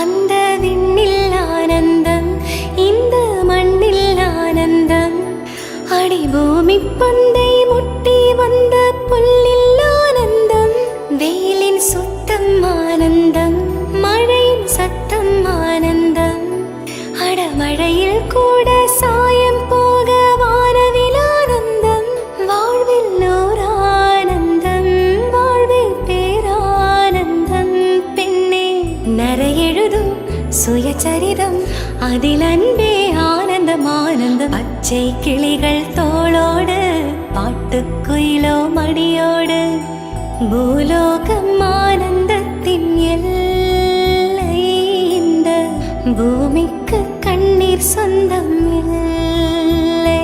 அந்த விண்ணில் ஆனந்தம் இந்த மண்ணில் ஆனந்தம். அடி பூமி பந்தை முட்டி வந்த புல்லில் ஆனந்தம். வெயிலின் சுத்தம் ஆனந்தம் மழையின் சத்தம் ஆனந்தம். அடமழையில் கூட அதில் அன்பே ஆனந்தம் ஆனந்தம் பச்சை கிளிகள் தோளோடு பாட்டுக்குயிலோ மடியோடு பூலோகம் ஆனந்தத்தின் எல்லை இந்த பூமிக்கு கண்ணீர் சொந்தம் இல்லை.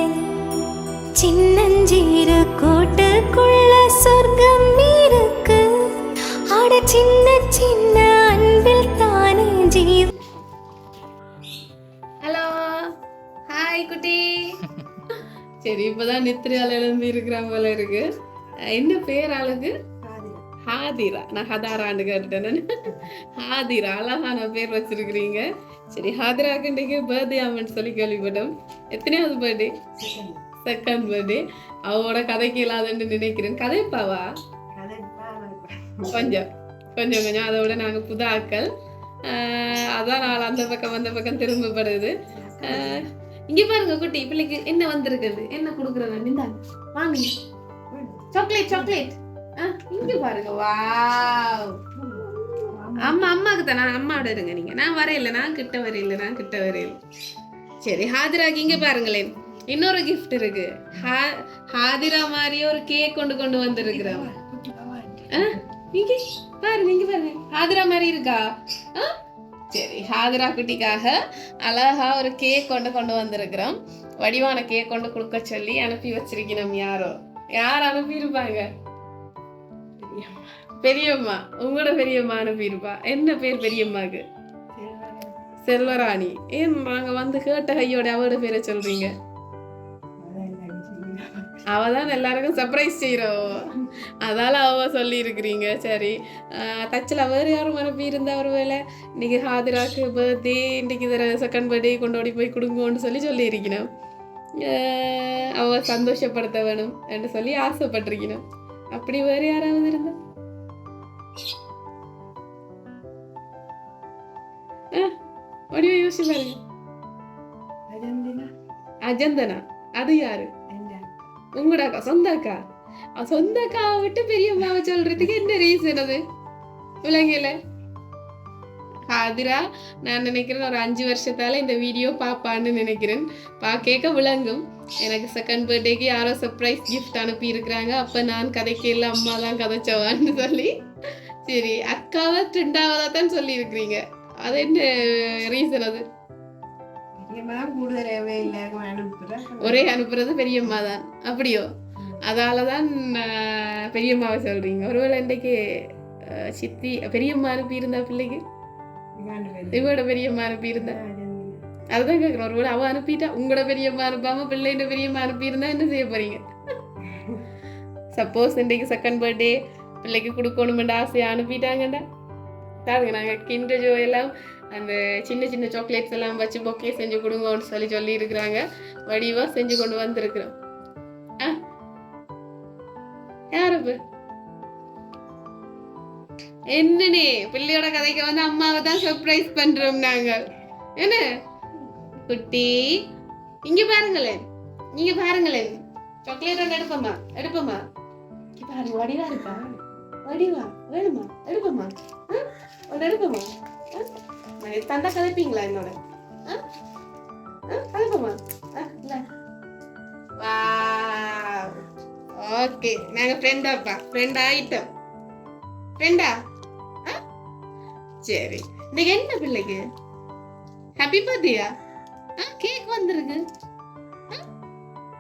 சின்னஞ்சீரு கூட்டுக்குள்ள சொர்க்கம் இருக்கு. அட சின்ன சின்ன அன்பில் தானே ஜீவ ஹாய் குட்டி. சரி இப்பதான் நித்ரையால எழுந்து இருக்கிறாங்க போல இருக்கு. என்ன பேர் ஆளுக்கு? ஹாதிரா. நான் ஹதாரான்னு கேட்டுட்டேன் நானு. ஹாதிரா அழகான பேர் வச்சிருக்கிறீங்க. சரி ஹாதிராக்கு இன்றைக்கு பர்த்டே ஆமென்னு சொல்லி கேள்விப்பட்டோம். எத்தனையாவது பர்த்டே செகண்ட். பர்த்டே அவளோட கதைக்கு இல்லாதன்னு நினைக்கிறேன். கதைப்பாவா? கொஞ்சம் கொஞ்சம் கொஞ்சம். அதை விட நாங்கள் புது ஆட்கள். ஆஹ் அதான் நாள் அந்த பக்கம் அந்த பக்கம் திரும்பப்படுது. இங்க பாருங்க குட்டி பிள்ளைக்கு என்ன வந்திருக்குது? என்ன கொடுக்குறது நிந்தாங்க வாங்க. சாக்லேட் சாக்லேட் இங்க பாருங்க. வாவ் அம்மா அம்மாக்கு தான். நான் அம்மாவோட இருங்க நீங்க. நான் வரையில. நான் கிட்ட வரையில. நான் கிட்ட வரையில. சரி ஹாதிராக்கு இங்க பாருங்களேன். இன்னொரு கிஃப்ட் இருக்கு. ஹா- ஹாதிரா மாதிரியே ஒரு கேக் கொண்டு கொண்டு வந்திருக்கிறவன் இங்க பாருங்க இங்க பாருங்க. ஹாதிரா மாதிரி இருக்கா? ஆ? சரி ஹாதிரா குட்டிக்காக அழகா ஒரு கேக் கொண்டு கொண்டு வந்திருக்கிறோம். வடிவான கேக் கொண்டு கொடுக்க சொல்லி அனுப்பி வச்சிருக்கணும் யாரோ. யார் அனுப்பியிருப்பாங்க? பெரியம்மா. உங்களோட பெரியம்மா அனுப்பியிருப்பா. என்ன பேர் பெரியம்மாக்கு? செல்வராணி. ஏன் நாங்க வந்து கேட்ட கையோட அவட பேரை சொல்றீங்க? அவ தான் எல்லாருக்கும் சர்ப்ரைஸ் செய்கிறோம் அதால அவ சொல்லி இருக்கிறீங்க சரி தச்சில் வேறு யாரும் அனுப்பி இருந்தா ஒரு வேலை இன்னைக்கு ஹாதிராக்கு பர்த்டே இன்னைக்கு இதில் செகண்ட் பர்த்டே கொண்டாடி போய் கொடுங்கன்னு சொல்லி சொல்லியிருக்கணும். அவ சந்தோஷப்படுத்த வேணும் என்று சொல்லி ஆசைப்பட்டிருக்கணும். அப்படி வேறு யாராவது இருந்தா? வடிவ யோசிச்சு பாருங்க. அஜந்தனா. அது யாரு? உங்களோட அக்கா சொந்த அக்கா? சொந்த அக்காவை விட்டு பெரியம்மாவை சொல்றதுக்கு என்ன ரீசன் அது? விளங்கல ஆதிரா நான் நினைக்கிறேன் ஒரு அஞ்சு வருஷத்தால இந்த வீடியோ பாப்பான்னு நினைக்கிறேன். பா கேட்க விளங்கும். எனக்கு செகண்ட் பர்த்டேக்கு யாரோ சர்ப்ரைஸ் கிஃப்ட் அனுப்பி இருக்கிறாங்க அப்ப நான் கதைக்கு அம்மா தான் கதைச்சவான்னு சொல்லி. சரி அக்காவை ரெண்டாவதா தான் சொல்லியிருக்கிறீங்க. அது என்ன ரீசன் அது? ஒரே அனுப்புறது பெரியம்மா தான். அப்படியோ? அதால தான் பெரியம்மாவை சொல்றீங்க. ஒருவேளை இன்றைக்கு ஆஹ், சித்தி பெரியம்மா அனுப்பி இருந்தா பிள்ளைக்கு? இவட பெரியம்மா அனுப்பி இருந்தா அதுதான் கேட்குறேன் ஒருவேளை அவ அனுப்பிட்டா உங்களோட பெரியம்மா அனுப்பாம பிள்ளைன்ற பெரியம்மா அனுப்பி இருந்தா என்ன செய்ய போறீங்க? சப்போஸ் இன்றைக்கு செகண்ட் பர்த்டே பிள்ளைக்கு கொடுக்கணுமெண்டு ஆசையை அனுப்பிட்டாங்கண்டா? பாருங்க நாங்கள் கிண்ட ஜோ எல்லாம் அந்த சின்ன சின்ன சாக்லேட்ஸ் எல்லாம் வச்சு பொக்கே செஞ்சு கொடுங்கன்னு சொல்லி சொல்லி இருக்கிறாங்க வடிவாக செஞ்சு கொண்டு வந்திருக்கிறோம். ஆ? யார் அப்ப என்னனே? பிள்ளையோட கதைக்கு வந்து அம்மாவை தான் சர்ப்ரைஸ் பண்றோம் நாங்கள். என்ன? குட்டி இங்க பாருங்களேன். நீங்க பாருங்களேன். சாக்லேட் ஒன்று எடுப்போமா? எடுப்போமா? பாருங்க வடிவா இருக்கா? வடிவா வேணுமா? எடுப்போமா? ஒன்று எடுப்போமா? ஆ? நான் தந்தா கதைப்பீங்களா என்னோட? கதைப்போமா. வாவ் ஓகே நாங்க ஃப்ரெண்டாப்பா ஃப்ரெண்ட் ஆயிட்டோம். ஃப்ரெண்டா சரி. இன்னைக்கு என்ன பிள்ளைக்கு? ஹாப்பி பர்த்டேயா ஆ கேக் வந்திருக்கு.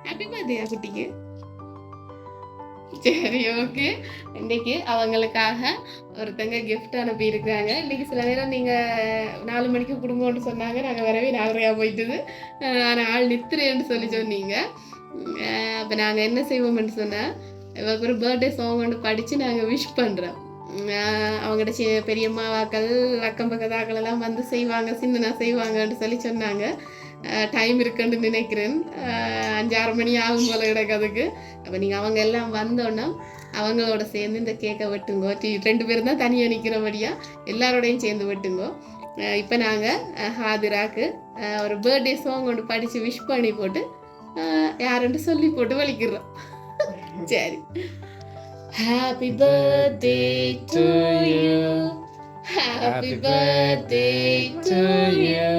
ஹாப்பி பர்த்டேயா குட்டிக்கு? சரி ஓகே இன்னைக்கு அவங்களுக்காக ஒருத்தங்க கிஃப்ட் அனுப்பி இன்றைக்கி இன்னைக்கு சில நேரம் நீங்கள் நாலு மணிக்கு கொடுங்கன்னு சொன்னாங்க. நாங்கள் வரவே நாலரையாக போயிட்டுது. நான் ஆள் நித்திரேன்னு சொல்லி சொன்னீங்க. அப்போ நாங்கள் என்ன செய்வோம்னு சொன்னால் இவங்க ஒரு பர்த்டே சாங் ஒன்று படித்து நாங்கள் விஷ் பண்ணுறோம் ஆஹ் சி பெரியம்மாவாக்கள் அக்கம் பக்கத்தாக்கள் எல்லாம் வந்து செய்வாங்க சின்னனா செய்வாங்கன்னு சொல்லி சொன்னாங்க. டைம் இருக்குன்னு நினைக்கிறேன். அஞ்சாறு மணி ஆகும் போல கிடக்கிறதுக்கு அப்போ நீங்கள் அவங்க எல்லாம் வந்தோன்னா அவங்களோட சேர்ந்து இந்த கேக்கை வெட்டுங்கோ. டீ ரெண்டு பேரும் தான் தனியாக நிற்கிறபடியா எல்லாரோடையும் சேர்ந்து வெட்டுங்கோ. இப்போ நாங்கள் ஹாதிராக்கு ஒரு பர்த்டே சாங் ஒன்று படித்து விஷ் பண்ணி போட்டு யாருன்ட்டு யாருன்னு சொல்லி போட்டு வலிக்கிறோம். சரி. Happy birthday to you happy birthday to you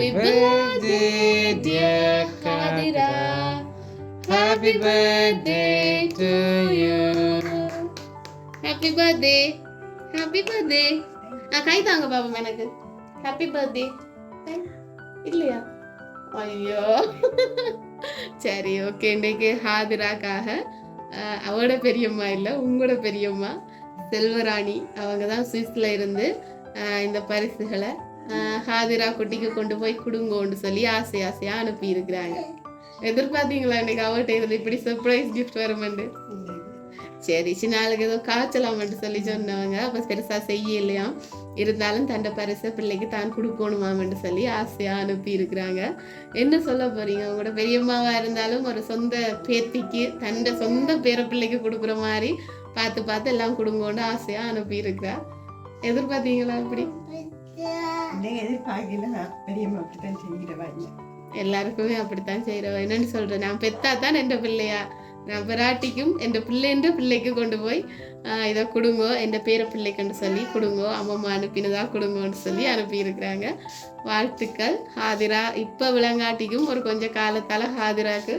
happy birthday dear Hathira happy birthday to you happy birthday happy birthday ஆ கை தாங்க பாப்போம் எனக்கு. ஹாப்பி பர்த்டே இல்லையா? ஐயோ. சரி ஓகே இன்னைக்கு ஹாதிராக்காக அவரோட பெரியம்மா இல்லை உங்களோட பெரியம்மா செல்வராணி அவங்க தான் சுவிஸில் இருந்து இந்த பரிசுகளை ஹாதிரா குட்டிக்கு கொண்டு போய் கொடுங்கோன்னு சொல்லி ஆசை ஆசையாக அனுப்பி இருக்கிறாங்க எதிர்பார்த்தீங்களா? இன்னைக்கு அவர்கிட்ட இருந்து இப்படி சர்ப்ரைஸ் கிஃப்ட் வருமெண்டு சரி சின்னாளுக்கு ஏதோ காய்ச்சலாமன்ட்டு சொல்லி சொன்னவங்க அப்போ பெருசாக இல்லையா இருந்தாலும் தண்ட பரிசை பிள்ளைக்கு தான் கொடுக்கணுமாமன்ட்டு சொல்லி ஆசையாக அனுப்பி இருக்கிறாங்க என்ன சொல்ல போறீங்க? உங்களோட பெரியம்மாவா இருந்தாலும் ஒரு சொந்த பேத்திக்கு தண்ட சொந்த பேர பிள்ளைக்கு கொடுக்குற மாதிரி பார்த்து பார்த்து எல்லாம் கொடுங்கோன்னு ஆசையாக அனுப்பி இருக்கிறா எதிர்பார்த்தீங்களா அப்படி எதிர்பார்க்கல. பெரியம்மா அப்படித்தான் எல்லாருக்குமே அப்படித்தான் செய்கிறவ. என்னன்னு சொல்கிறேன் நான் பெத்தா தான் என் பிள்ளையா. நான் பிராட்டிக்கும் என் பிள்ளைன்ற பிள்ளைக்கு கொண்டு போய் இதை கொடுங்கோ என் பேர பிள்ளைக்குன்னு சொல்லி கொடுங்கோ அம்மம்மா அனுப்பினதா கொடுங்கோன்னு சொல்லி அனுப்பியிருக்கிறாங்க. வாழ்த்துக்கள். ஹாதிரா இப்போ விளங்காட்டிக்கும் ஒரு கொஞ்சம் காலத்தால் ஹாதிராக்கு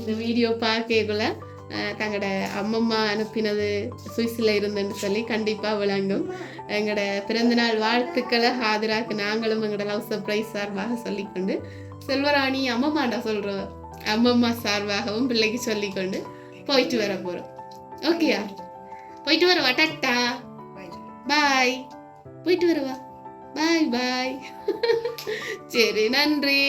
இந்த வீடியோ பார்க்கக்குள்ள தங்களோட அம்மம்மா அனுப்பினது சுவிஸில் இருந்துன்னு சொல்லி கண்டிப்பாக விளங்கும். எங்களோட பிறந்தநாள் வாழ்த்துக்களை ஹாதிராக்கு நாங்களும் எங்களோட லவ் சர்ப்ரைஸ் சார்பாக சொல்லிக்கொண்டு செல்வராணி அம்மம்மாண்டா சொல்கிறோம் அம்மம்மா சார்பாகவும் பிள்ளைக்கு சொல்லிக்கொண்டு போயிட்டு வர போகிறோம் ஓகேயா போயிட்டு வரவா வட்டா பாய் போயிட்டு வரவா பாய் பாய் சரி நன்றி.